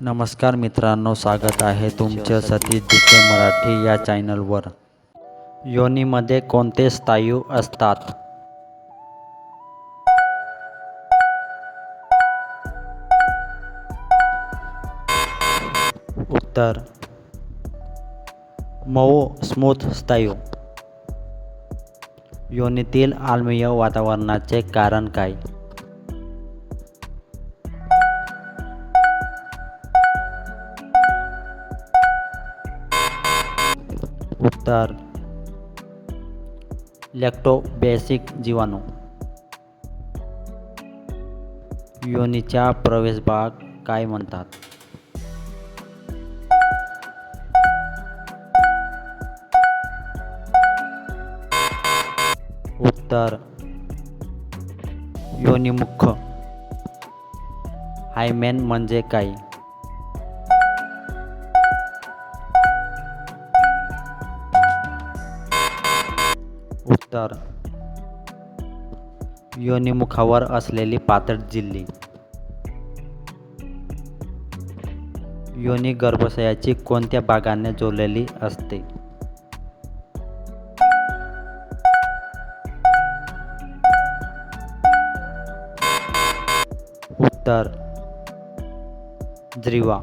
नमस्कार मित्रांनो स्वागत आहे तुमचं सतीश जिके मराठी या चॅनलवर. योनीमध्ये कोणते स्थायू असतात? उत्तर. मऊ स्मूथ स्थायू. योनीतील आल्मीय वातावरणाचे कारण काय? उत्तर लॅक्टोबेसिक जीवाणू. योनीच्या प्रवेशभाग काय म्हणतात? उत्तर. योनिमुख हायमेन म्हणजे काय? उत्तर योनिमुखावर असलेली पातळ झिल्ली योनी गर्भाशयाची कोणत्या भागाने जोडलेली असते? उत्तर ज्रीवा.